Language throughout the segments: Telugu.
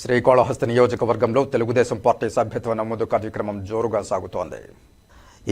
శ్రీకాళహస్తి నియోజకవర్గంలో తెలుగుదేశం పార్టీ సభ్యత్వ నమోదు కార్యక్రమం జోరుగా సాగుతోంది.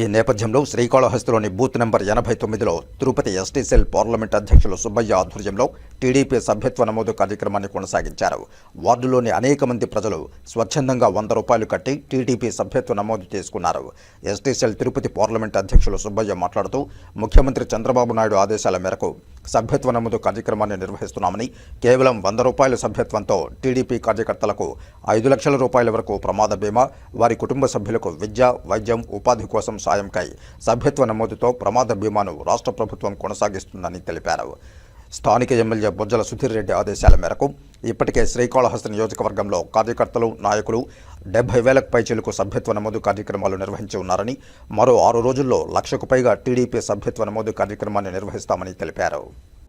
ఈ నేపథ్యంలో శ్రీకాళహస్తిలోని బూత్ నెంబర్ ఎనభై తొమ్మిదిలో తిరుపతి ఎస్టీ సెల్ పార్లమెంట్ అధ్యక్షులు సుబ్బయ్య ఆధ్వర్యంలో టీడీపీ సభ్యత్వ నమోదు కార్యక్రమాన్ని కొనసాగించారు. వార్డులోని అనేక మంది ప్రజలు స్వచ్ఛందంగా వంద రూపాయలు కట్టి టీడీపీ సభ్యత్వ నమోదు చేసుకున్నారు. ఎస్టీ సెల్ తిరుపతి పార్లమెంట్ అధ్యక్షులు సుబ్బయ్య మాట్లాడుతూ ముఖ్యమంత్రి చంద్రబాబు నాయుడు ఆదేశాల మేరకు సభ్యత్వ నమోదు కార్యక్రమాన్ని నిర్వహిస్తున్నామని కేవలం వంద రూపాయల సభ్యత్వంతో టీడీపీ కార్యకర్తలకు ఐదు లక్షల రూపాయల వరకు ప్రమాద బీమా వారి కుటుంబ సభ్యులకు విద్య వైద్యం ఉపాధి కోసం సాయంకై సభ్యత్వ నమోదుతో ప్రమాద బీమాను రాష్ట్ర ప్రభుత్వం కొనసాగిస్తుందని తెలిపారు. స్థానిక ఎమ్మెల్యే బొజ్జల సుధీర్ రెడ్డి ఆదేశాల మేరకు ఇప్పటికే శ్రీకాళహస్తి నియోజకవర్గంలో కార్యకర్తలు నాయకులు డెబ్బై వేలకు పైచీలకు సభ్యత్వ నమోదు కార్యక్రమాలు నిర్వహించి ఉన్నారని మరో ఆరు రోజుల్లో లక్షకు పైగా టీడీపీ సభ్యత్వ నమోదు కార్యక్రమాన్ని నిర్వహిస్తామని తెలిపారు.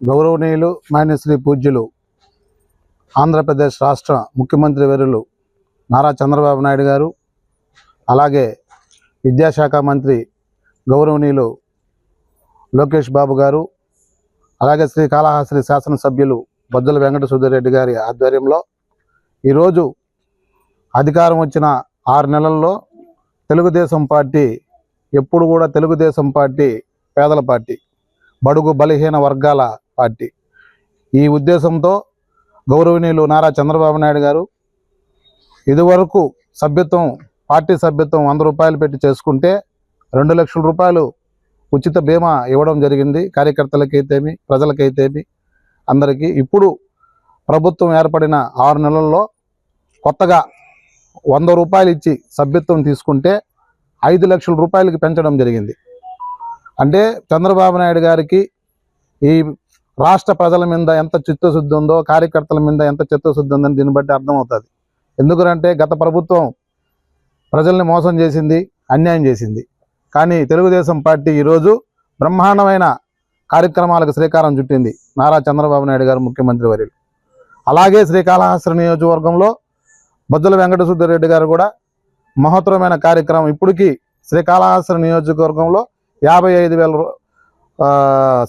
గౌరవనీయులు మాన్యశ్రీ పూజ్యులు ఆంధ్రప్రదేశ్ రాష్ట్ర ముఖ్యమంత్రి వేరులు నారా చంద్రబాబు నాయుడు గారు అలాగే విద్యాశాఖ మంత్రి గౌరవనీయులు లోకేష్ బాబు గారు అలాగే శ్రీ కాళహస్తి శాసనసభ్యులు బొజ్జల వెంకట సుధీరెడ్డి గారి ఆధ్వర్యంలో ఈరోజు అధికారం వచ్చిన ఆరు నెలల్లో తెలుగుదేశం పార్టీ ఎప్పుడు కూడా తెలుగుదేశం పార్టీ పేదల పార్టీ బడుగు బలహీన వర్గాల పార్టీ. ఈ ఉద్దేశంతో గౌరవనీయులు నారా చంద్రబాబు నాయుడు గారు ఇదివరకు సభ్యత్వం పార్టీ సభ్యత్వం వంద రూపాయలు పెట్టి చేసుకుంటే రెండు లక్షల రూపాయలు ఉచిత బీమా ఇవ్వడం జరిగింది. కార్యకర్తలకైతేమి ప్రజలకైతేమి అందరికీ. ఇప్పుడు ప్రభుత్వం ఏర్పడిన ఆరు నెలల్లో కొత్తగా వంద రూపాయలు ఇచ్చి సభ్యత్వం తీసుకుంటే ఐదు లక్షల రూపాయలకి పెంచడం జరిగింది. అంటే చంద్రబాబు నాయుడు గారికి ఈ రాష్ట్ర ప్రజల మీద ఎంత చిత్తశుద్ధి ఉందో కార్యకర్తల మీద ఎంత చిత్తశుద్ధి ఉందని దీన్ని బట్టి అర్థమవుతుంది. ఎందుకంటే గత ప్రభుత్వం ప్రజల్ని మోసం చేసింది అన్యాయం చేసింది. కానీ తెలుగుదేశం పార్టీ ఈరోజు బ్రహ్మాండమైన కార్యక్రమాలకు శ్రీకారం చుట్టింది నారా చంద్రబాబు నాయుడు గారు ముఖ్యమంత్రి వర్యులు. అలాగే శ్రీకాళహస్తి నియోజకవర్గంలో బొజ్జల వెంకట రెడ్డి గారు కూడా మహోత్తరమైన కార్యక్రమం. ఇప్పటికీ శ్రీకాళహస్తి నియోజకవర్గంలో యాభై ఐదు వేల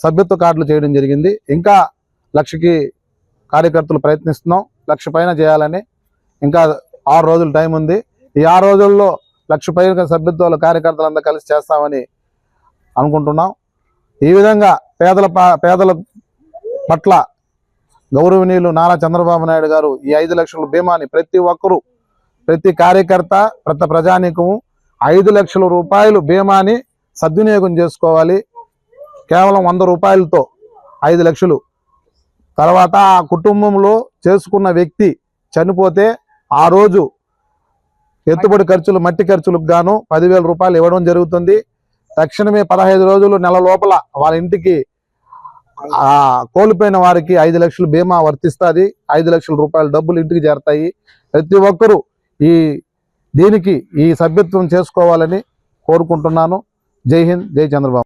సభ్యత్వ కార్డులు చేయడం జరిగింది. ఇంకా లక్షకి కార్యకర్తలు ప్రయత్నిస్తున్నాం. లక్ష పైన చేయాలని ఇంకా ఆరు రోజులు టైం ఉంది. ఈ ఆ రోజుల్లో లక్ష పైన సభ్యత్వాలు కార్యకర్తలందరూ కలిసి చేస్తామని అనుకుంటున్నాం. ఈ విధంగా పేదల పా- పేదల పట్ల గౌరవనీయులు నారా చంద్రబాబు నాయుడు గారు ఈ ఐదు లక్షల బీమాని ప్రతి ఒక్కరూ ప్రతి కార్యకర్త ప్రతి ప్రజానీకము ఐదు లక్షల రూపాయలు బీమాని సద్వినియోగం చేసుకోవాలి. కేవలం వంద రూపాయలతో ఐదు లక్షలు. తర్వాత ఆ కుటుంబంలో చేసుకున్న వ్యక్తి చనిపోతే ఆ రోజు ఎత్తుబడి ఖర్చులు మట్టి ఖర్చులకు గాను పదివేల రూపాయలు ఇవ్వడం జరుగుతుంది. తక్షణమే పదహైదు రోజులు నెల లోపల వాళ్ళ ఇంటికి ఆ కోల్పోయిన వారికి ఐదు లక్షలు బీమా వర్తిస్తుంది. ఐదు లక్షల రూపాయల డబ్బులు ఇంటికి చేరతాయి. ప్రతి ఒక్కరూ ఈ దీనికి ఈ సభ్యత్వం చేసుకోవాలని కోరుకుంటున్నాను. జై హింద్ జై చంద్రబాబు.